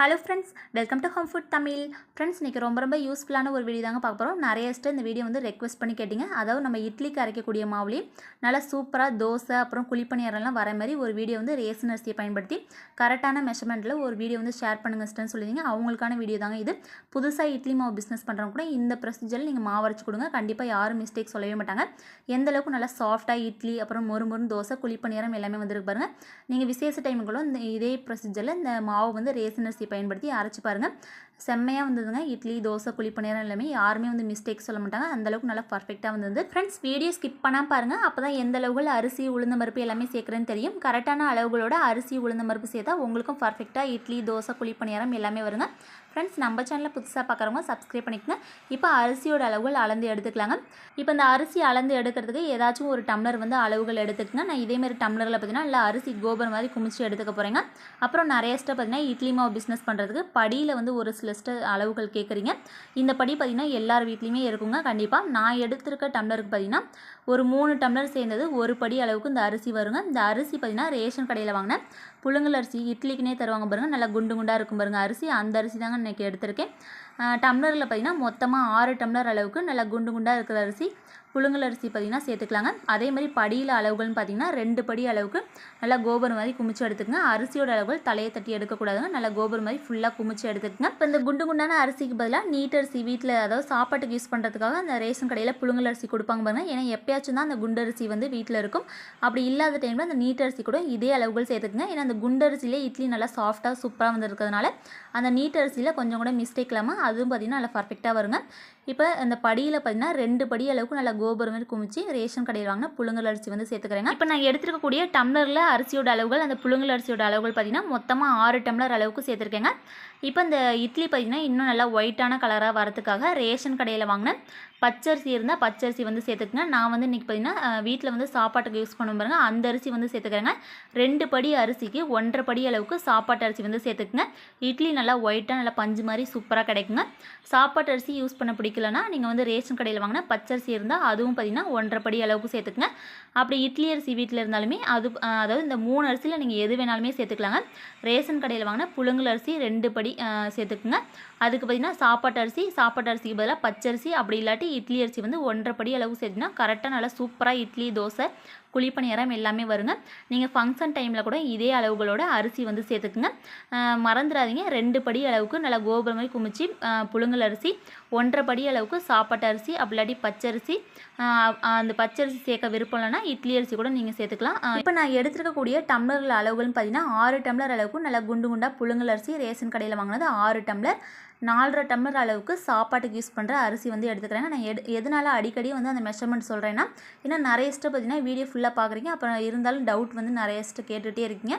Hello friends welcome to home food Tamil friends இன்றைக்கி ரொம்ப ரொம்ப யூஸ்ஃபுல்லான ஒரு வீடியோ தாங்க பார்க்க போகிறோம் நிறைய ஸ்டர் இந்த வீடியோ வந்து ரெக்வஸ்ட் பண்ணி கேட்டிங்க. அதாவது நம்ம இட்லிக்கு அரைக்கக்கூடிய மாவுலேயும் நல்லா சூப்பராக தோசை அப்புறம் குழிப்பணியாரெல்லாம் வர மாதிரி ஒரு வீடியோ வந்து ரேசன் அரிசியை பயன்படுத்தி கரெக்டான மெஷர்மெண்ட்டில் ஒரு வீடியோ வந்து ஷேர் பண்ணுங்க ஸ்டேன்னு சொல்லியிருந்தீங்க. அவங்களுக்கான வீடியோ தாங்க இது. புதுசாக இட்லி மாவு பிஸ்னஸ் பண்ணுறவங்க கூட இந்த ப்ரொசீஜரில் நீங்கள் மாவு அரைச்சி கொடுங்க. கண்டிப்பாக யாரும் மிஸ்டேக் சொல்லவே மாட்டாங்க. எந்த அளவுக்கு நல்லா சாஃப்டாக இட்லி அப்புறம் மொறு மொறு தோசை குழிப்பணியாரம் எல்லாமே வந்துருக்கு பாருங்கள் நீங்கள் விசேஷ டைமுக்குள்ள இந்த இதே ப்ரொசீஜரில் இந்த மாவு வந்து ரேசன் அரிசி பயன்படுத்தி அரைச்சி பாருங்கள் செம்மையாக வந்ததுங்க. இட்லி தோசை குழிப்பணியாரம் எல்லாமே யாருமே வந்து மிஸ்டேக் சொல்ல மாட்டாங்க. அந்த அளவுக்கு நல்லா பர்ஃபெக்டாக வந்தது. ஃப்ரெண்ட்ஸ் வீடியோ ஸ்கிப் பண்ணால் பாருங்கள் அப்போ தான் எந்த அளவுகள் அரிசி உளுந்த மறுப்பு எல்லாமே சேர்க்குறேன்னு தெரியும். கரெக்டான அளவுகளோட அரிசி உளுந்த மறுப்பு சேர்த்தா உங்களுக்கும் பர்ஃபெக்டாக இட்லி தோசை குழிப்பணியாரம் எல்லாமே வருங்க. ஃப்ரெண்ட்ஸ் நம்ம சேனலில் புதுசாக பார்க்குறவங்க சப்ஸ்கிரைப் பண்ணிக்கோங்க. இப்போ அரிசியோட அளவுகள் அளந்து எடுத்துக்கலாங்க. இப்போ இந்த அரிசி அளந்து எடுக்கிறதுக்கு ஏதாச்சும் ஒரு டம்ளர் வந்து அளவுகள் எடுத்துக்கங்க. நான் இதேமாரி டம்ளரில் பார்த்தீங்கன்னா இல்லை அரிசி கோபுரம் மாதிரி குமிச்சு எடுத்துக்க போகிறேங்க அப்புறம் நிறைய ஸ்டெப் பார்த்தீங்கன்னா இட்லி மாவு பிஸ்னஸ் பண்ணுறதுக்கு படியில் வந்து ஒரு சில அளவுகள் கேட்குறீங்க இந்த படி பார்த்திங்கன்னா எல்லார் வீட்லேயுமே இருக்குங்க கண்டிப்பாக நான் எடுத்திருக்க டம்ளருக்கு பார்த்தீங்கன்னா ஒரு மூணு டம்ளர் சேர்ந்தது ஒரு படி அளவுக்கு இந்த அரிசி வருங்க. இந்த அரிசி பார்த்திங்கன்னா ரேஷன் கடையில் வாங்கினேன். புழுங்கல் அரிசி இட்லிக்குனே தருவாங்க பாருங்கள் நல்லா குண்டு குண்டாக இருக்கும் பாருங்கள் அரிசி. அந்த அரிசி தாங்க இன்றைக்கி எடுத்திருக்கேன். டம்ளரில் பார்த்திங்கன்னா மொத்தமாக ஆறு டம்ளர் அளவுக்கு நல்லா குண்டு குண்டாக இருக்கிற அரிசி. புழுங்கல் அரிசி பார்த்திங்கன்னா சேர்த்துக்கலாங்க. அதே மாதிரி படியில் அளவுகள்னு பார்த்திங்கன்னா ரெண்டு படி அளவுக்கு நல்லா கோபுரம் மாதிரி குமிச்சு எடுத்துக்கங்க. அரிசியோட அளவுகள் தலையை தட்டி எடுக்கக்கூடாதுங்க. நல்லா கோபுரம் மாதிரி ஃபுல்லாக குமிச்சு எடுத்துக்கங்க. இப்போ இந்த குண்டு குண்டான அரிசிக்கு பதிலாக நீட் அரிசி வீட்டில் அதாவது சாப்பாட்டுக்கு யூஸ் பண்ணுறதுக்காக அந்த ரேஷன் கடையில் புழுங்கல் அரிசி கொடுப்பாங்க பாருங்கள் ஏன்னா எப்பயாச்சும் தான் அந்த குண்டரிசி வந்து வீட்டில் இருக்கும். அப்படி இல்லாத டைமில் அந்த நீட் அரிசி கூட இதே அளவுகள் சேர்த்துக்குங்க. ஏன்னா அந்த குண்டரிசிலே இட்லி நல்லா சாஃப்டாக சூப்பராக வந்துருக்கிறதுனால அந்த நீட் அரிசியில் கொஞ்சம் கூட மிஸ்டேக் இல்லாமல் அதுவும் பார்த்திங்கன்னா நல்லா பர்ஃபெக்டாக வருங்க. இப்போ அந்த படியில் பார்த்தீங்கன்னா ரெண்டு படி அளவுக்கு நல்லா கோபுரம் மாதிரி குமிச்சு ரேஷன் கடையில் வாங்கினா புழுங்கல் அரிசி வந்து சேர்த்துக்கிறேங்க. இப்போ நான் எடுத்துருக்கக்கூடிய டம்ளரில் அரிசியோட அளவுகள் அந்த புழுங்கல் அரிசியோட அளவுகள் பார்த்தீங்கன்னா மொத்தமாக ஆறு டம்ளர் அளவுக்கு சேர்த்துருக்கேங்க. இப்போ இந்த இட்லி பார்த்தீங்கன்னா இன்னும் நல்லா ஒயிட்டான கலராக வரதுக்காக ரேஷன் கடையில் வாங்கினேன் பச்சரிசி இருந்தால் பச்சரிசி வந்து சேர்த்துக்குங்க. நான் வந்து இன்றைக்கி பார்த்தீங்கன்னா வீட்டில் வந்து சாப்பாட்டுக்கு யூஸ் பண்ண பாருங்க. அந்த அரிசி வந்து சேர்த்துக்கிறேங்க. ரெண்டு படி அரிசிக்கு ஒன்றரை படி அளவுக்கு சாப்பாட்டு அரிசி வந்து சேர்த்துக்குங்க. இட்லி நல்லா ஒயிட்டாக நல்லா பஞ்சு மாதிரி சூப்பராக கிடைக்குங்க. சாப்பாட்டு அரிசி யூஸ் பண்ண பிடிக்கலன்னா நீங்கள் வந்து ரேஷன் கடையில் வாங்கினா பச்சரிசி இருந்தால் அதுவும் பார்த்தீங்கன்னா ஒன்றரை படி அளவுக்கு சேர்த்துக்குங்க. அப்படி இட்லி அரிசி வீட்டில் இருந்தாலுமே அது அதாவது இந்த மூணு அரிசியில் நீங்கள் எது வேணாலுமே சேர்த்துக்கலாங்க. ரேஷன் கடையில் வாங்கினா புழுங்கல் அரிசி ரெண்டு படி சேர்த்துக்குங்க. அதுக்கு பார்த்தீங்கன்னா சாப்பாட்டு அரிசி சாப்பாட்டு அரிசிக்கு பதிலாக பச்சரிசி அப்படி இல்லாட்டி இட்லி அரிசி வந்து ஒன்றரை படி அளவு சேர்த்துனா கரெக்டாக நல்லா சூப்பராக இட்லி தோசை குழிப்பணியாரம் எல்லாமே வருங்க. நீங்கள் ஃபங்க்ஷன் டைமில் கூட இதே அளவுகளோட அரிசி வந்து சேர்த்துக்குங்க. மறந்துடாதீங்க. ரெண்டு படி அளவுக்கு நல்லா கோபுரமாக குமிச்சு புழுங்கல் அரிசி ஒன்றரை படி அளவுக்கு சாப்பாட்டு அரிசி அப்படி இல்லாட்டி பச்சரிசி அந்த பச்சரிசி சேர்க்க விருப்பம் இல்லைன்னா இட்லி அரிசி கூட நீங்கள் சேர்த்துக்கலாம். இப்போ நான் எடுத்துருக்கக்கூடிய டம்ளர் அளவுகள்னு பார்த்தீங்கன்னா ஆறு டம்ளர் அளவுக்கு நல்லா குண்டு குண்டாக புழுங்கல் அரிசி ரேஷன் கடையில் வாங்கினது ஆறு டம்ளர். நாலரை டம்ளர் அளவுக்கு சாப்பாட்டுக்கு யூஸ் பண்ணுற அரிசி வந்து எடுத்துக்கிறேன். நான் எடு எதனால் அடிக்கடி வந்து அந்த மெஷர்மெண்ட் சொல்கிறேன்னா ஏன்னா நிறைய ஸ்டெப் பார்த்தீங்கன்னா வீடியோ ஃபுல்லாக பார்க்குறீங்க. அப்புறம் இருந்தாலும் டவுட் வந்து நிறைய ஸ்டெப் கேட்டுகிட்டே இருக்கீங்க.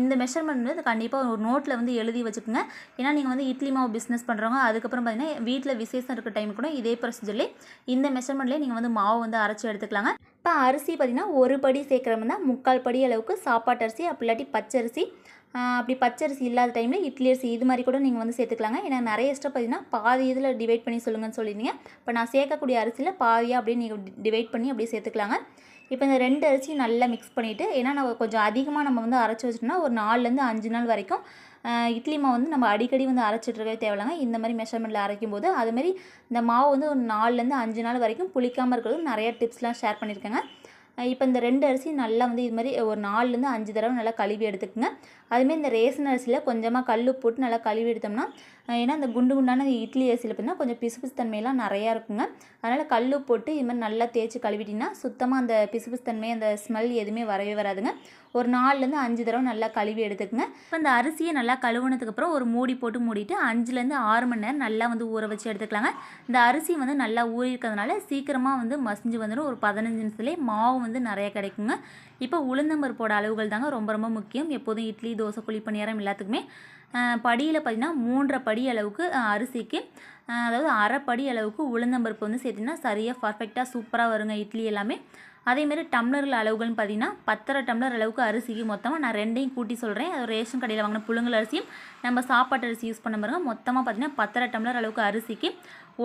இந்த மெஷர்மெண்ட் வந்து கண்டிப்பாக ஒரு நோட்டில் வந்து எழுதி வச்சுக்கோங்க. ஏன்னா நீங்கள் வந்து இட்லி மாவு பிஸ்னஸ் பண்ணுறவங்க அதுக்கப்புறம் பார்த்தீங்கன்னா வீட்டில் விசேஷம் இருக்கிற டைம் கூட இதே ப்ரொசீஜர்லேயே இந்த மெஷர்மெண்ட்லேயே நீங்கள் வந்து மாவு வந்து அரைச்சி எடுத்துக்கலாங்க. இப்போ அரிசி பார்த்திங்கன்னா ஒரு படி சேர்க்குறவங்க தான் முக்கால் படி அளவுக்கு சாப்பாட்டு அரிசி அப்படி இல்லாட்டி பச்சரிசி அப்படி பச்சரிசி இல்லாத டைமில் இட்லி அரிசி இது மாதிரி கூட நீங்கள் வந்து சேர்த்துக்கலாங்க. ஏன்னா நிறைய எக்ஸ்ட்ரா பார்த்தீங்கன்னா பாதி இதில் டிவைட் பண்ணி சொல்லுங்கன்னு சொல்லியிருந்தீங்க. இப்போ நான் சேர்க்கக்கூடிய அரிசியில் பாதியாக அப்படியே நீங்கள் டிவைட் பண்ணி அப்படியே சேர்த்துக்கலாங்க. இப்போ இந்த ரெண்டு அரிசியும் நல்லா மிக்ஸ் பண்ணிவிட்டு ஏன்னா நம்ம கொஞ்சம் அதிகமாக நம்ம வந்து அரைச்சி வச்சிட்டோம்னா ஒரு நாலுலேருந்து அஞ்சு நாள் வரைக்கும் இட்லி மாவு வந்து நம்ம அடிக்கடி வந்து அரைச்சிட்டு இருக்கவே தேவையில்லைங்க. இந்த மாதிரி மெஷர்மெண்ட்டில் அரைக்கும் போது அதுமாரி இந்த மாவு வந்து ஒரு நாலுலேருந்து அஞ்சு நாள் வரைக்கும் புளிக்காமல் இருக்கிறது நிறைய டிப்ஸ்லாம் ஷேர் பண்ணியிருக்கேங்க. இப்போ இந்த ரெண்டு அரிசி நல்லா வந்து இது மாதிரி ஒரு நாலுலேருந்து அஞ்சு தடவை நல்லா கழுவி எடுத்துக்கோங்க. அதுமாரி இந்த ரேசன் அரிசியில் கொஞ்சமாக கல் போட்டு நல்லா கழுவி எடுத்தோம்னா ஏன்னா அந்த குண்டு குண்டான இட்லி அரிசியில் பார்த்தீங்கன்னா கொஞ்சம் பிசுபிசு தன்மையெல்லாம் நிறையா இருக்குங்க. அதனால் கல் போட்டு இது மாதிரி நல்லா தேய்ச்சி கழுவிட்டிங்கன்னா சுத்தமாக அந்த பிசுபிசு தன்மை அந்த ஸ்மெல் எதுவுமே வரவே வராதுங்க. ஒரு நாலுலேருந்து அஞ்சு தடவை நல்லா கழுவி எடுத்துக்கோங்க. இப்போ அந்த அரிசியை நல்லா கழுவுனதுக்கப்புறம் ஒரு மூடி போட்டு மூடிட்டு அஞ்சுலேருந்து ஆறு மணி நேரம் நல்லா வந்து ஊற வச்சு எடுத்துக்கலாங்க. இந்த அரிசி வந்து நல்லா ஊறி இருக்கிறதுனால சீக்கிரமாக வந்து மசிஞ்சு வந்துடும் ஒரு பதினஞ்சு நிமிஷத்துலேயே மாவு வந்து நிறையா கிடைக்குங்க. இப்போ உளுந்தம்பருப்போட அளவுகள் தாங்க ரொம்ப ரொம்ப முக்கியம். எப்போதும் இட்லி தோசை குழி பணியாரம் எல்லாத்துக்குமே படியில் பார்த்திங்கன்னா மூன்றரை படி அளவுக்கு அரிசிக்கு அதாவது அரை படி அளவுக்கு உளுந்தம்பருப்பு வந்து சேர்த்திங்கன்னா சரியாக பர்ஃபெக்டாக சூப்பராக வருங்க இட்லி எல்லாமே. அதேமாரி டம்ளரில் அளவுகள்னு பார்த்தீங்கன்னா பத்தரை டம்ளர் அளவுக்கு அரிசிக்கு மொத்தமாக நான் ரெண்டையும் கூட்டி சொல்கிறேன் அது ரேஷன் கடையில் வாங்கின புழுங்கல் அரிசியும் நம்ம சாப்பாட்டு அரிசி யூஸ் பண்ண பாருங்க. மொத்தமாக பார்த்தீங்கன்னா பத்தரை டம்ளர் அளவுக்கு அரிசிக்கு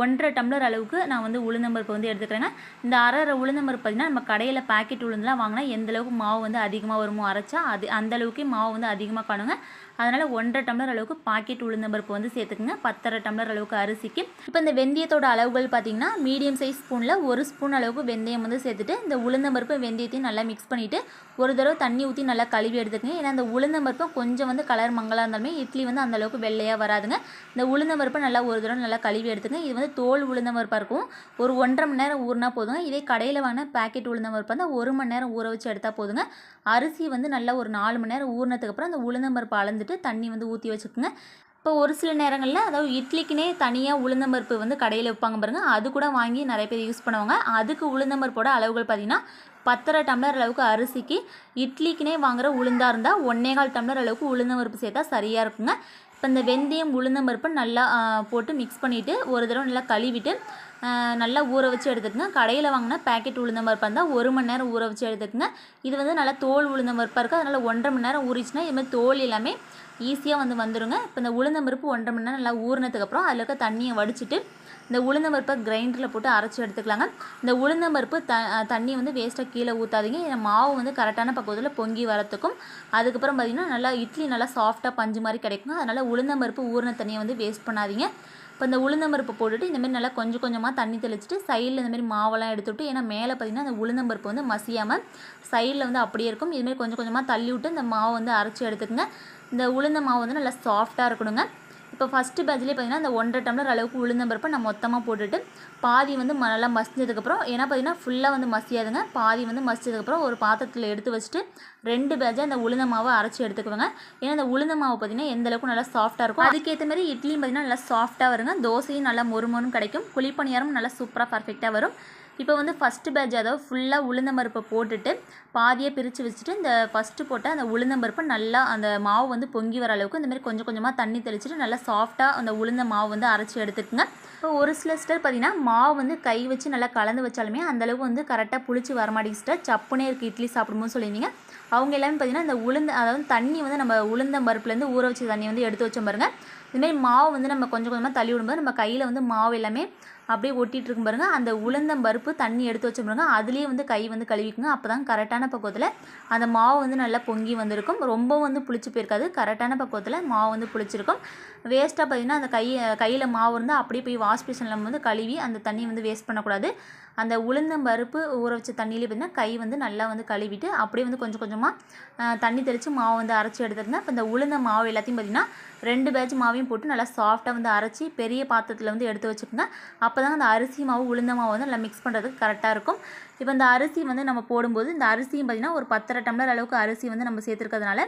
ஒன்றரை டம்ளர் அளவுக்கு நான் வந்து உளுந்தம்பருப்பு வந்து எடுத்துக்கிறேங்க. இந்த அரை உளுந்தம்பருப்பு பார்த்தீங்கன்னா நம்ம கடையில் பாக்கெட் உளுந்துலாம் வாங்கினா எந்த அளவுக்கு மாவு வந்து அதிகமாக வருமோ அரைச்சா அது அந்தளவுக்கு மாவு வந்து அதிகமாக காணுங்க. அதனால் ஒன்றரை டம்ளர் அளவுக்கு பாக்கெட் உளுந்தம்பருப்பு வந்து சேர்த்துக்குங்க. பத்தரை டம்ளர் அளவுக்கு அரிசிக்கு. இப்போ இந்த வெந்தயத்தோட அளவுகள் பார்த்தீங்கன்னா மீடியம் சைஸ் ஸ்பூனில் ஒரு ஸ்பூன் அளவுக்கு வெந்தயம் வந்து சேர்த்துட்டு இந்த உளுந்தம்பருப்பு வெந்தயத்தையும் நல்லா மிக்ஸ் பண்ணிவிட்டு ஒரு தடவை தண்ணி ஊற்றி நல்லா கழுவி எடுத்துக்கங்க. ஏன்னா அந்த உளுந்தம்பருப்பு கொஞ்சம் வந்து கலர் மங்கலாக இருந்தாலுமே இட்லி வந்து அந்த அளவுக்கு வெள்ளையாக வராதுங்க. இந்த உளுந்தம்பருப்பை நல்லா ஒரு தடவை நல்லா கழுவி எடுத்துக்கங்க. இது வந்து தோல் உளுந்தம்பருப்பாக இருக்கும். ஒரு ஒன்றரை மணி நேரம் ஊறினா போதுங்க. இதே கடையில் வாங்கின பேக்கெட் உளுந்தம்பருப்பு வந்து ஒரு மணி நேரம் ஊற வச்சு எடுத்தால் போதுங்க. அரிசி வந்து நல்லா ஒரு நாலு மணி நேரம் ஊறினதுக்கப்புறம் அந்த உளுந்தம்பருப்பு அளந்துட்டு தண்ணி வந்து ஊற்றி வச்சுக்கோங்க. இப்போ ஒரு சில நேரங்களில் அதாவது இட்லிக்குனே தனியாக உளுந்தம்பருப்பு வந்து கடையில் வைப்பாங்க பாருங்கள் அது கூட வாங்கி நிறைய பேர் யூஸ் பண்ணுவாங்க. அதுக்கு உளுந்தம்பருப்போட அளவுகள் பார்த்திங்கன்னா பத்தரை டம்ளர் அளவுக்கு அரிசிக்கு இட்லிக்குனே வாங்குகிற உளுந்தாக இருந்தால் ஒன்னே கால் டம்ளர் அளவுக்கு உளுந்தம் பருப்பு சேர்த்தா சரியாக இருக்குங்க. இப்போ இந்த வெந்தயம் உளுந்தம் பருப்பு நல்லா போட்டு மிக்ஸ் பண்ணிவிட்டு ஒரு தடவை நல்லா கழுவிட்டு நல்லா ஊற வச்சு எடுத்துக்கங்க. கடையில் வாங்கினா பேக்கெட் உளுந்தம்பருப்பாக இருந்தால் ஒரு மணி நேரம் ஊற வச்சு எடுத்துக்கங்க. இது வந்து நல்லா தோல் உளுந்தம்பருப்பாக இருக்குது அதனால் ஒன்றரை மணி நேரம் ஊறிச்சுன்னா இது மாதிரி தோல் எல்லாமே ஈஸியாக வந்து வந்துடுங்க இப்போ இந்த உளுந்தம்பருப்பு ஒன்றரை மணி நேரம் நல்லா ஊறினதுக்கப்புறம் அதில் இருக்க தண்ணியை வடிச்சிட்டு இந்த உளுந்தம்பருப்பை கிரைண்டரில் போட்டு அரைச்சி எடுத்துக்கலாங்க. இந்த உளுந்தம்பருப்பு த தண்ணி வந்து வேஸ்ட்டாக கீழே ஊற்றாதீங்க இந்த மாவு வந்து கரெக்டான பக்குவத்தில் பொங்கி வரத்துக்கும் அதுக்கப்புறம் பார்த்திங்கன்னா நல்லா இட்லி நல்லா சாஃப்டாக பஞ்சு மாதிரி கிடைக்கும் அதனால் உளுந்தம்பருப்பு ஊறின தண்ணியை வந்து வேஸ்ட் பண்ணாதீங்க. இப்போ இந்த உளுந்தம்பருப்பு போட்டுட்டு இந்தமாரி நல்லா கொஞ்சம் கொஞ்சமாக தண்ணி தெளிச்சுட்டு சைடில் இந்தமாரி மாவெல்லாம் எடுத்துவிட்டு ஏன்னா மேலே பார்த்திங்கன்னா அந்த உளுந்தம்பருப்பு வந்து மசியாமல் சைடில் வந்து அப்படியே இருக்கும். இதுமாரி கொஞ்சம் கொஞ்சமாக தள்ளி விட்டு இந்த மாவை வந்து அரைச்சி எடுத்துக்கங்க. இந்த உளுந்த மாவு வந்து நல்லா சாஃப்டாக இருக்கணுங்க. இப்போ ஃபஸ்ட்டு பேட்ச்லேயே பார்த்தீங்கன்னா அந்த ஒன்றரை டம்ளர் அளவுக்கு உளுந்தம்பருப்பை நான் மொத்தமாக போட்டுட்டு பாதி வந்து ம- நல்லா மசிஞ்சதுக்கப்புறம் ஏன்னா பார்த்தீங்கன்னா ஃபுல்லாக வந்து மசியாதுங்க. பாதி வந்து மசிச்சதுக்கப்புறம் ஒரு பாத்திரத்தில் எடுத்து வச்சுட்டு ரெண்டு பேட்சாக அந்த உளுந்த மாவை அரைச்சி எடுத்துக்குவேங்க. ஏன்னா அந்த உளுந்த மாவு பார்த்தீங்கன்னா எந்த அளவுக்கு நல்லா சாஃப்ட்டாக இருக்கும் அதுக்கேற்ற மாதிரி இட்லியும் பார்த்தீங்கன்னா நல்லா சாஃப்ட்டாக வருங்க. தோசையும் நல்லா மொறுமொறுன்னு கிடைக்கும். குழிப்பணியாரம் நல்லா சூப்பராக பர்ஃபெக்டாக வரும். இப்போ வந்து ஃபஸ்ட்டு பேட்ச் அதாவது ஃபுல்லாக உளுந்தம்பருப்பை போட்டுட்டு பாதியை பிரித்து வச்சுட்டு இந்த ஃபஸ்ட்டு போட்டால் அந்த உளுந்தம்பருப்பை நல்லா அந்த மாவு வந்து பொங்கி வர அளவுக்கு இந்த மாதிரி கொஞ்சம் கொஞ்சமாக தண்ணி தெளிச்சுட்டு நல்லா சாஃப்டாக அந்த உளுந்த மாவு வந்து அரைச்சி எடுத்துக்கோங்க. இப்போ ஒரு சில சிஸ்டர் பார்த்தீங்கன்னா மாவு வந்து கை வச்சு நல்லா கலந்து வச்சாலுமே அந்தளவுக்கு வந்து கரெக்டாக புளிச்சு வரமாட்டேங்க சிஸ்டர் சப்புனே இருக்குது இட்லி சாப்பிடும்போது சொல்லியிருந்தீங்க. அவங்க எல்லாமே பார்த்தீங்கன்னா இந்த உளுந்த அதாவது தண்ணி வந்து நம்ம உளுந்தம் பருப்புலேருந்து ஊற வச்ச தண்ணி வந்து எடுத்து வச்சோம் பாருங்கள் இதுமாரி மாவு வந்து நம்ம கொஞ்சம் கொஞ்சமாக தள்ளி விடும்போது நம்ம கையில் வந்து மாவு எல்லாமே அப்படியே ஒட்டிகிட்டு இருக்கும் பாருங்க. அந்த உளுந்தம் பருப்பு தண்ணி எடுத்து வச்சோம் பாருங்க. அதுலேயே வந்து கை வந்து கழுவிக்குங்க. அப்போ தான் கரெக்டான பக்குவத்தில் அந்த மாவு வந்து நல்லா பொங்கி வந்திருக்கும். ரொம்பவும் வந்து புளிச்சு போயிருக்காது. கரெக்டான பக்குவத்தில் மாவு வந்து புளிச்சிருக்கும். வேஸ்ட்டாக பார்த்தீங்கன்னா அந்த கை கையில் மாவு இருந்தால் அப்படியே போய் வாஷ் பேஷனில் வந்து கழுவி அந்த தண்ணியை வந்து வேஸ்ட் பண்ணக்கூடாது. அந்த உளுந்தம் பருப்பு ஊற வச்ச தண்ணியிலே பார்த்தீங்கன்னா கை வந்து நல்லா வந்து கழுவிட்டு அப்படியே வந்து கொஞ்சம் கொஞ்சமாக தண்ணி தெளித்து மாவு வந்து அரைச்சி எடுத்துருங்க இப்போ இந்த உளுந்த மாவு எல்லாத்தையும் பார்த்திங்கன்னா ரெண்டு பேட்ச் மாவையும் போட்டு நல்லா சாஃப்டாக வந்து அரைச்சி பெரிய பாத்திரத்தில் வந்து எடுத்து வச்சுக்கோங்க அப்போ தான் அந்த அரிசி மாவு உளுந்த மாவு வந்து நல்லா மிக்ஸ் பண்ணுறதுக்கு கரெக்டாக இருக்கும். இப்போ இந்த அரிசி வந்து நம்ம போடும்போது இந்த அரிசியும் பார்த்திங்கன்னா ஒரு பத்தரை டம்ளர் அளவுக்கு அரிசி வந்து நம்ம சேர்த்துருக்கிறதுனால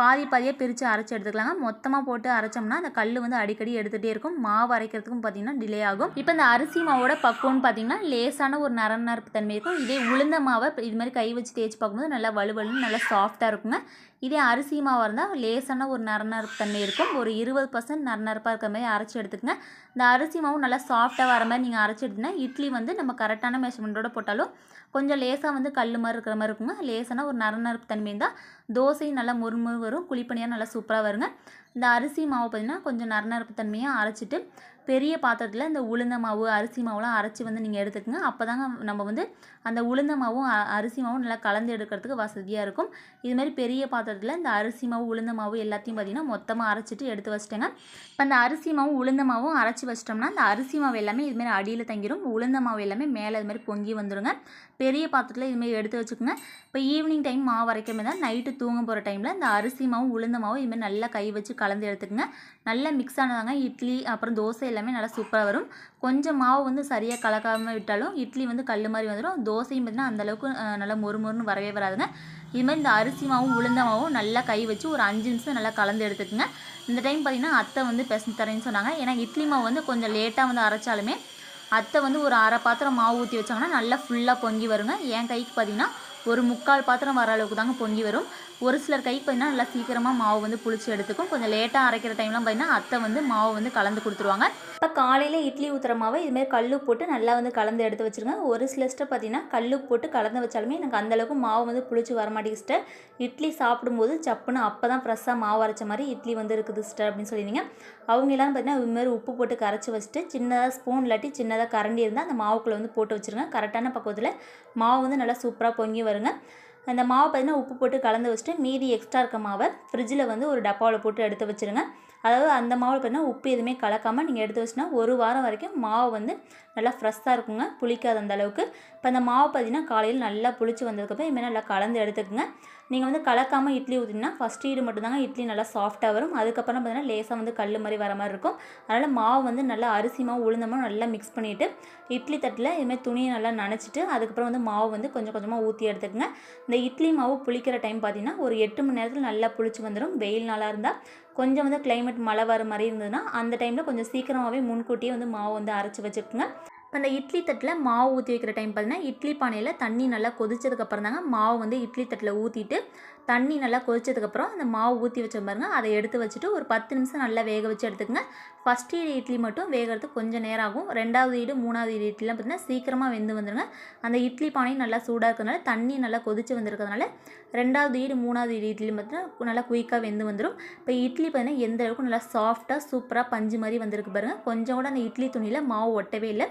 பாதி பாதியாக பிரித்து அரைச்சி எடுத்துக்கலாங்க. மொத்தமாக போட்டு அரைச்சோம்னா அந்த கல் வந்து அடிக்கடி எடுத்துகிட்டே இருக்கும். மாவு அரைக்கிறதுக்கும் பார்த்திங்கன்னா டிலே ஆகும். இப்போ இந்த அரிசி மாவோட பக்குவம்னு பார்த்தீங்கன்னா லேசான ஒரு நரம் நரப்பு தன்மை இருக்கும். இதே உளுந்த மாவை இது மாதிரி கை வச்சு தேய்ச்சி பார்க்கும்போது நல்லா வலுவலுன்னு நல்லா சாஃப்டாக இருக்குங்க. இதே அரிசி மாவாக இருந்தால் லேசான ஒரு நரநரப்பு தன்மை இருக்கும். ஒரு இருபது பர்சன்ட் நரநரப்பாக இருக்கிற மாதிரி அரைச்சி எடுத்துக்கங்க. இந்த அரிசி மாவும் நல்லா சாஃப்டாக வர மாதிரி நீங்கள் அரைச்சி எடுத்தீங்கன்னா இட்லி வந்து நம்ம கரெக்டான மெஷர்மெண்ட்டோட போட்டாலும் கொஞ்சம் லேசாக வந்து கல் மாதிரி இருக்கிற மாதிரி இருக்குங்க. லேசான ஒரு நரநரப்பு தன்மை இருந்தால் தோசையும் நல்லா முறுமுறு வரும். குழிப்பணியாக நல்லா சூப்பராக வருங்க. இந்த அரிசி மாவு பார்த்திங்கன்னா கொஞ்சம் நரநரப்பு தன்மையாக அரைச்சிட்டு பெரிய பாத்திரத்தில் இந்த உளுந்த மாவு அரிசி மாவுலாம் அரைச்சி வந்து நீங்கள் எடுத்துக்கங்க. அப்போ தாங்க நம்ம வந்து அந்த உளுந்த மாவும் அ- அரிசி மாவும் நல்லா கலந்து எடுக்கிறதுக்கு வசதியாக இருக்கும். இதுமாரி பெரிய பாத்திரத்தில் இந்த அரிசி மாவு உளுந்த மாவு எல்லாத்தையும் பார்த்திங்கன்னா மொத்தமாக அரைச்சிட்டு எடுத்து வச்சிட்டேங்க. இப்போ அந்த அரிசி மாவும் உளுந்த மாவும் அரைச்சி வச்சிட்டோம்னா அந்த அரிசி மாவு எல்லாமே இதுமாரி அடியில் தங்கிடும் உளுந்த மாவு எல்லாமே மேலே இது மாதிரி பொங்கி வந்துடுங்க பெரிய பாத்திரத்தில் இதுமாரி எடுத்து வச்சுக்கோங்க. இப்போ ஈவினிங் டைம் மாவு அரைக்காம தான் நைட்டு தூங்க போகிற டைமில் இந்த அரிசி மாவும் உளுந்த மாவும் இதுமாரி நல்லா கை வச்சு கலந்து எடுத்துக்கோங்க. நல்லா மிக்ஸ் ஆனதாங்க இட்லி அப்புறம் தோசை எல்லாமே நல்லா சூப்பராக வரும். கொஞ்சம் மாவு வந்து சரியாக கலக்காமல் விட்டாலும் இட்லி வந்து கல் மாதிரி வந்துடும் தோசையும் பார்த்திங்கன்னா அந்தளவுக்கு நல்லா மொறு மொறுன்னு வரவே வராதுங்க. இது மாதிரி இந்த அரிசி மாவும் உளுந்த மாவும் நல்லா கை வச்சு ஒரு அஞ்சு நிமிஷம் நல்லா கலந்து எடுத்துக்கோங்க. இந்த டைம் பார்த்திங்கன்னா அத்தை வந்து பெசஞ்சு தரேன்னு சொன்னாங்க. ஏன்னா இட்லி மாவு வந்து கொஞ்சம் லேட்டாக வந்து அரைச்சாலுமே அத்தை வந்து ஒரு அரை பாத்திரம் மாவு ஊற்றி வச்சாங்கன்னா நல்லா ஃபுல்லாக பொங்கி வருங்க. என் கைக்கு பார்த்தீங்கன்னா ஒரு முக்கால் பாத்திரம் வர அளவுக்கு தாங்க பொங்கி வரும். ஒரு சிலர் கைக்கு பார்த்தீங்கன்னா நல்லா சீக்கிரமாக மாவு வந்து புளிச்சு எடுத்துக்கும். கொஞ்சம் லேட்டாக அரைக்கிற டைம்லாம் பார்த்தீங்கன்னா அத்தை வந்து மாவு வந்து கலந்து கொடுத்துருவாங்க. இப்போ காலையில் இட்லி ஊற்றுற மாவை இதுமாரி கல் போட்டு நல்லா வந்து கலந்து எடுத்து வச்சுருங்க. ஒரு சில ஸ்டெப் பார்த்தீங்கன்னா கல் போட்டு கலந்து வச்சாலுமே எனக்கு அந்தளவுக்கு மாவு வந்து புளிச்சு வர சிஸ்டர் இட்லி சாப்பிடும்போது சப்புன்னு அப்போ தான் ஃப்ரெஷ்ஷாக மாவு அரைச்ச மாதிரி இட்லி வந்து இருக்குது சிஸ்டர் அப்படின்னு சொல்லியிருந்தீங்க. அவங்க எல்லாம் பார்த்தீங்கன்னா இதுமாரி உப்பு போட்டு கரைச்சி வச்சுட்டு சின்னதாக ஸ்பூன் இல்லாட்டி சின்னதாக கரண்டி இருந்தால் அந்த மாவுக்குள்ளே வந்து போட்டு வச்சுருங்க. கரெக்டான பக்குவத்தில் மாவு வந்து நல்லா சூப்பராக பொங்கி வருங்க. அந்த மாவை பார்த்தீங்கன்னா உப்பு போட்டு கலந்து வச்சுட்டு மீதி எக்ஸ்ட்ரா இருக்க மாவை ஃப்ரிட்ஜில் வந்து ஒரு டப்பாவில் போட்டு எடுத்து வச்சுருங்க. அதாவது அந்த மாவில் பார்த்தீங்கன்னா உப்பு எதுவுமே கலக்காமல் நீங்கள் எடுத்து வச்சுனா ஒரு வாரம் வரைக்கும் மாவு வந்து நல்லா ஃப்ரெஷ்ஷாக இருக்குங்க. புளிக்காத அந்த அளவுக்கு. இப்போ அந்த மாவு பார்த்தீங்கன்னா காலையில் நல்லா புளிச்சு வந்ததுக்கப்புறம் இதுமாதிரி நல்லா கலந்து எடுத்துக்கோங்க. நீங்கள் வந்து கலக்காமல் இட்லி ஊற்றினா ஃபஸ்ட் ஈடு மட்டும்தாங்க இட்லி நல்லா சாஃப்ட்டாக வரும். அதுக்கப்புறம் பார்த்தீங்கன்னா லேசாக வந்து கல் மாதிரி வர மாதிரி இருக்கும். அதனால் மாவு வந்து நல்லா அரிசி மாவு உளுந்தமாக நல்லா மிக்ஸ் பண்ணிவிட்டு இட்லி தட்டில் இதுமாதிரி துணியை நல்லா நனைச்சிட்டு அதுக்கப்புறம் வந்து மாவு வந்து கொஞ்சம் கொஞ்சமாக ஊற்றி எடுத்துக்கோங்க. இந்த இட்லி மாவு புளிக்கிற டைம் பார்த்தீங்கன்னா ஒரு எட்டு மணி நேரத்தில் நல்லா புளிச்சு வந்துடும் வெயில் நாளாக இருந்தால் கொஞ்சம் வந்து கிளைமேட் மழை வர மாதிரி இருந்ததுன்னா அந்த டைமில் கொஞ்சம் சீக்கிரமாகவே முன்கூட்டியே வந்து மாவு வந்து அரைச்சி வச்சுக்கோங்க. இப்போ அந்த இட்லி தட்டில் மாவு ஊற்றி வைக்கிற டைம் பார்த்தீங்கன்னா இட்லி பானையில் தண்ணி நல்லா கொதிச்சதுக்கப்புறம் தாங்க மாவு வந்து இட்லி தட்டில் ஊற்றிட்டு தண்ணி நல்லா கொதிச்சதுக்கப்புறம் அந்த மாவு ஊற்றி வச்ச பாருங்கள் அதை எடுத்து வச்சுட்டு ஒரு பத்து நிமிஷம் நல்லா வேக வச்சு எடுத்துக்கங்க. ஃபஸ்ட் ஈடு இட்லி மட்டும் வேகிறதுக்கு கொஞ்சம் நேரம் ஆகும். ரெண்டாவது ஈடு மூணாவது ஈடு இட்லிலாம் பார்த்தீங்கன்னா சீக்கிரமாக வெந்து வந்துடுங்க அந்த இட்லி பானையும் நல்லா சூடாக இருக்கிறதுனால தண்ணி நல்லா கொதிச்சு வந்திருக்கிறதுனால ரெண்டாவது ஈடு மூணாவது ஈடு இட்லி பார்த்தீங்கன்னா நல்லா குயிக்காக வெந்து வந்துடும் இப்போ இட்லி பார்த்தீங்கன்னா எந்த அளவுக்கு நல்லா சாஃப்டாக சூப்பராக பஞ்சு மாதிரி வந்திருக்கு பாருங்கள் கொஞ்சம் கூட அந்த இட்லி துணியில் மாவு ஒட்டவே இல்லை.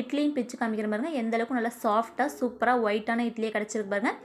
இட்லியும் பிச்சு காமிக்கிற பாருங்கள் எந்த அளவுக்கு நல்லா சாஃப்டாக சூப்பராக ஒயிட்டான இட்லியே கிடச்சிருக்கு பாருங்கள்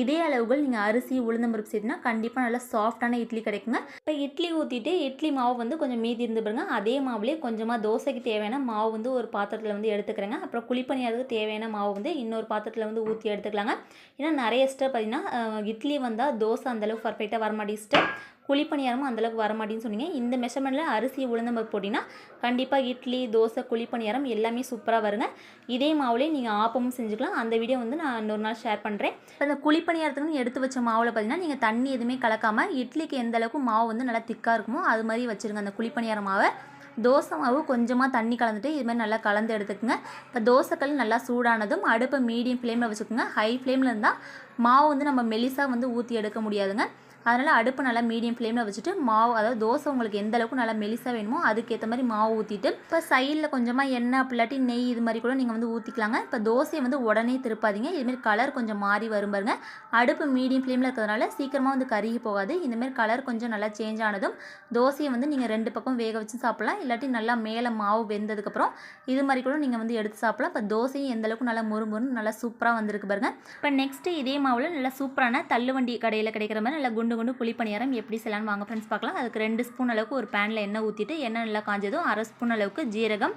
இதே அளவுகள் நீங்கள் அரிசி உளுந்தம்பருப்பு சேர்த்துனா கண்டிப்பாக நல்லா சாஃப்டான இட்லி கிடைக்குங்க. இப்போ இட்லி ஊற்றிட்டு இட்லி மாவு வந்து கொஞ்சம் மீதி இருந்து பாருங்க. அதே மாவுலேயே கொஞ்சமாக தோசைக்கு தேவையான மாவு வந்து ஒரு பாத்திரத்தில் வந்து எடுத்துக்கிறேங்க. அப்புறம் குழிப்பணியாருக்கு தேவையான மாவு வந்து இன்னொரு பாத்திரத்தில் வந்து ஊற்றி எடுத்துக்கலாங்க. ஏன்னா நிறைய ஸ்டெப் பார்த்தீங்கன்னா இட்லி வந்தால் தோசை அந்தளவுக்கு பர்ஃபெக்டாக வரமாட்டேங்குது. ஸ்டெப் குழிப்பணியாரமும் அந்தளவுக்கு வரமாட்டேன்னு சொன்னீங்க. இந்த மெஷர்மெண்ட்டில் அரிசி உளுந்தம்பருப்பு போட்டிங்கன்னா கண்டிப்பாக இட்லி தோசை குழிப்பணியாரம் எல்லாமே சூப்பராக வருங்க. இதே மாவுலேயே நீங்கள் ஆப்பமும் செஞ்சுக்கலாம். அந்த வீடியோ வந்து நான் இன்னொரு நாள் ஷேர் பண்ணுறேன் இப்போ இந்த குழிப்பணியாரத்துக்கு எடுத்து வச்ச மாவில் பார்த்தீங்கன்னா நீங்கள் தண்ணி எதுவுமே கலக்காமல் இட்லிக்கு எந்த அளவுக்கு மாவு வந்து நல்லா திக்காக இருக்குமோ அது மாதிரி வச்சுருங்க அந்த குழிப்பணியார மாவை. தோசை மாவு கொஞ்சமாக தண்ணி கலந்துட்டு இது மாதிரி நல்லா கலந்து எடுத்துக்கோங்க. இப்போ தோசைக்கல் நல்லா சூடானதும் அடுப்பை மீடியம் ஃப்ளேமில் வச்சுக்கோங்க. ஹை ஃப்ளேமில் இருந்தால் மாவு வந்து நம்ம மெலிசாக வந்து ஊற்றி எடுக்க முடியாதுங்க. அதனால் அடுப்பு நல்லா மீடியம் ஃப்ளேமில் வச்சுட்டு மாவு அதாவது தோசை உங்களுக்கு எந்த அளவுக்கு நல்லா மெலிசாக வேணுமோ அதுக்கேற்ற மாதிரி மாவு ஊற்றிட்டு இப்போ சைடில் கொஞ்சமாக எண்ணெய் அப்படி இல்லாட்டி நெய் இது மாதிரி கூட நீங்கள் வந்து ஊற்றிக்கலாங்க இப்போ தோசையை வந்து உடனே திருப்பாதீங்க. இதுமாரி கலர் கொஞ்சம் மாறி வரும் பாருங்க. அடுப்பு மீடியம் ஃப்ளேமில் இருக்கிறதுனால சீக்கிரமாக வந்து கருகி போகாது. இந்தமாரி கலர் கொஞ்சம் நல்லா சேஞ்ச் ஆனதும் தோசையை வந்து நீங்கள் ரெண்டு பக்கம் வேக வச்சு சாப்பிடலாம். இல்லாட்டி நல்லா மேலே மாவு வெந்ததுக்கப்புறம் இது மாதிரி கூட நீங்கள் வந்து எடுத்து சாப்பிடலாம். இப்போ தோசையும் எந்த அளவுக்கு நல்லா மொறு மொறுன்னு நல்லா சூப்பராக வந்திருக்கு பாருங்க. இப்போ நெக்ஸ்ட்டு இதே மாவில் நல்லா சூப்பரான தள்ளுவண்டி கடையில் கிடைக்கிற மாதிரி நல்லா குண்டு குண்டு புளி பணியாரம் எப்படி செய்யலாம்னு வாங்க ஃப்ரெண்ட்ஸ் பார்க்கலாம். அதுக்கு ரெண்டு ஸ்பூன் அளவுக்கு ஒரு பேனில் எண்ணெய் ஊற்றிட்டு எண்ணெய் நல்லா காஞ்சதும் அரை ஸ்பூன் அளவுக்கு ஜீரகம்.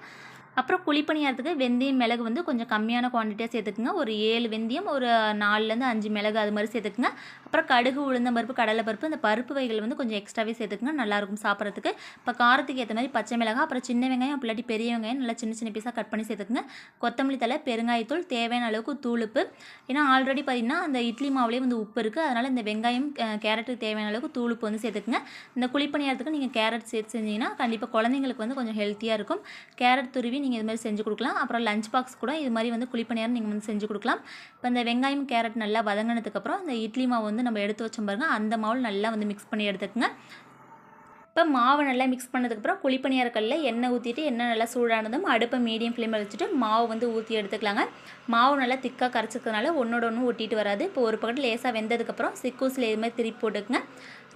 அப்புறம் குழிப்பணியாரத்துக்கு வெந்தயம் மிளகு வந்து கொஞ்சம் கம்மியான குவான்டிட்டியாக சேர்த்துக்குங்க. ஒரு ஏழு வெந்தயம் ஒரு நாலுலேருந்து அஞ்சு மிளகு அது மாதிரி சேர்த்துக்குங்க. அப்புறம் கடுகு உளுந்தம் பருப்பு கடலை பருப்பு இந்த பருப்பு வகைகள் வந்து கொஞ்சம் எக்ஸ்ட்ராவே சேர்த்துக்குங்க. நல்லாயிருக்கும் சாப்பிட்றதுக்கு. இப்போ காரத்துக்கு ஏற்ற மாதிரி பச்சை மிளகாய் அப்புறம் சின்ன வெங்காயம் இல்லாட்டி பெரிய வெங்காயம் நல்லா சின்ன சின்ன பீஸாக கட் பண்ணி சேர்த்துக்குங்க. கொத்தமல்லி தலை பெருங்காயத்தூள் தேவையான அளவுக்கு தூளுப்பு. ஏன்னா ஆல்ரெடி பார்த்தீங்கன்னா அந்த இட்லி மாவுலேயே வந்து உப்பு இருக்குது அதனால் இந்த வெங்காயம் கேரட்டுக்கு தேவையான அளவுக்கு தூளுப்பு வந்து சேர்த்துக்குங்க. இந்த குழிப்பணியாரத்துக்கு நீங்கள் கேரட் சேர்த்து செஞ்சீங்கன்னா கண்டிப்பாக குழந்தைங்களுக்கு வந்து கொஞ்சம் ஹெல்த்தியாக இருக்கும். கேரட் துருவி நீங்கள் இது மாதிரி செஞ்சு கொடுக்கலாம். அப்புறம் லஞ்ச் பாக்ஸ் கூட இது மாதிரி வந்து குழிப்பணியாரம் நீங்கள் வந்து செஞ்சு கொடுக்கலாம். இப்போ இந்த வெங்காயம் கேரட் நல்லா வதங்கினதுக்கப்புறம் இந்த இட்லி மாவு வந்து நம்ம எடுத்து வச்சோம் பாருங்கள் அந்த மாவில் நல்லா வந்து மிக்ஸ் பண்ணி எடுத்துக்கங்க. இப்போ மாவை நல்லா மிக்ஸ் பண்ணதுக்கப்புறம் குழிப்பணியார கல்லில் எண்ணெய் ஊற்றிட்டு எண்ணெய் நல்லா சூடானதும் அடுப்பை மீடியம் ஃப்ளேமில் வச்சுட்டு மாவு வந்து ஊற்றி எடுத்துக்கலாங்க. மாவு நல்லா திக்காக கரைச்சிக்கிறதுனால ஒன்றோட ஒன்று ஒட்டிட்டு வராது. இப்போ ஒரு பக்கத்தில் லேசாக வெந்ததுக்கப்புறம் சிக்கூஸில் இது மாதிரி திருப்பி போட்டுக்குங்க.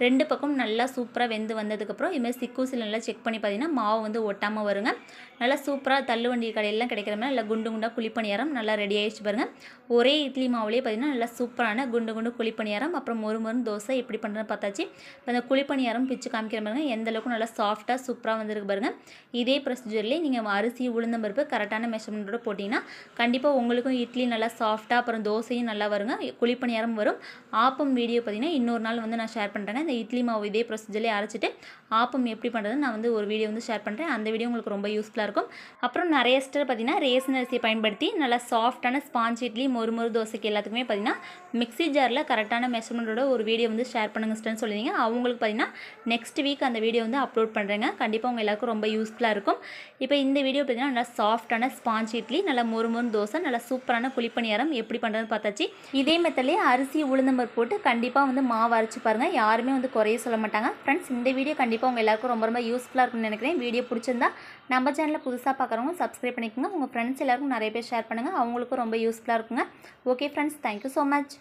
ரெண்டு பக்கம் நல்லா சூப்பராக வெந்து வந்ததுக்கப்புறம் இதுமாதிரி சிக்கூசில் நல்லா செக் பண்ணி பார்த்தீங்கன்னா மாவு வந்து ஒட்டாமல் வருங்க. நல்லா சூப்பராக தள்ளுவண்டி கடையெல்லாம் கிடைக்கிற மாதிரி நல்லா குண்டு குண்டாக குழிப்பணியாரம் நல்லா ரெடி ஆகிடுச்சு பாருங்க. ஒரே இட்லி மாவுலேயே பார்த்தீங்கன்னா நல்லா சூப்பரான குண்டு குண்டு குழிப்பணியாரம் அப்புறம் மொறு மொறு தோசை எப்படி பண்ணுறதுன்னு பார்த்தாச்சு. இப்போ அந்த குழிப்பணியாரம் பிச்சு காமிக்கிற பாருங்க எந்த அளவுக்கு நல்லா சாஃப்டாக சூப்பராக வந்திருக்கு பாருங்கள் இதே ப்ரொசீஜர்லேயே நீங்கள் அரிசி உளுந்தம்பருப்பு கரெக்டான மெஷர்மெண்ட்டோட போட்டிங்கன்னா கண்டிப்பாக உங்களுக்கும் இட்லி நல்லா சாஃப்டாக அப்புறம் தோசையும் நல்லா வருங்க. குழிப்பணியாரம் வரும். ஆப்பம் வீடியோ பார்த்தீங்கன்னா இன்னொரு நாள் வந்து நான் ஷேர் பண்ணுறேங்க இந்த இட்லி மாவு இதே ப்ரொசீஜர்லேயே அரைச்சிட்டு ஆப்பம் எப்படி பண்ணுறதுன்னு நான் வந்து ஒரு வீடியோ வந்து ஷேர் பண்ணுறேன் அந்த வீடியோ உங்களுக்கு ரொம்ப யூஸ்ஃபுல்லாக இருக்கும். அப்புறம் நிறைய ஸ்டர் பார்த்தீங்கன்னா ரேசன் அரிசியை பயன்படுத்தி நல்லா சாஃப்டான ஸ்பாஞ்ச் இட்லி மொறு மொறு தோசைக்கு எல்லாத்துக்குமே பார்த்தீங்கன்னா மிக்ஸி ஜாரில் கரெக்டான மெஷர்மெண்ட்டோட ஒரு வீடியோ வந்து ஷேர் பண்ணுங்க ஸ்டர்னு சொல்லியிருந்தீங்க அவங்களுக்கு பார்த்தீங்கன்னா நெக்ஸ்ட் வீக் அந்த வீடியோ வந்து அப்லோட் பண்ணுறேங்க கண்டிப்பாக உங்கள் எல்லாருக்கும் ரொம்ப யூஸ்ஃபுல்லாக இருக்கும். இப்போ இந்த வீடியோ பார்த்தீங்கன்னா நல்லா சாஃப்டான ஸ்பாஞ்ச் இட்லி நல்லா மொறு மொறு தோசை நல்லா சூப்பரான குழிப்பணியாரம் எப்படி பண்ணுறதுன்னு பார்த்தாச்சு. இதே மெத்தட்லேயே அரிசி உளுந்தம்பர் போட்டு கண்டிப்பாக வந்து மாவு அரைச்சி பாருங்கள் யாருமே யாருமே வந்து குறைய சொல்ல மாட்டாங்க. ஃப்ரெண்ட்ஸ் இந்த வீடியோ கண்டிப்பாக உங்கள் எல்லாருக்கும் ரொம்ப ரொம்ப யூஸ்ஃபுல்லாக இருக்கும்னு நினைக்கிறேன். வீடியோ பிடிச்சிருந்தா நம்ம சேனலில் புதுசாக பார்க்குறவங்க சப்ஸ்கிரைப் பண்ணிக்கோங்க. உங்கள் ஃப்ரெண்ட்ஸ் எல்லாருக்கும் நிறைய பேர் ஷேர் பண்ணுங்கள் அவங்களுக்கும் ரொம்ப யூஸ்ஃபுல்லாக இருக்குங்க. Okay friends thank you so much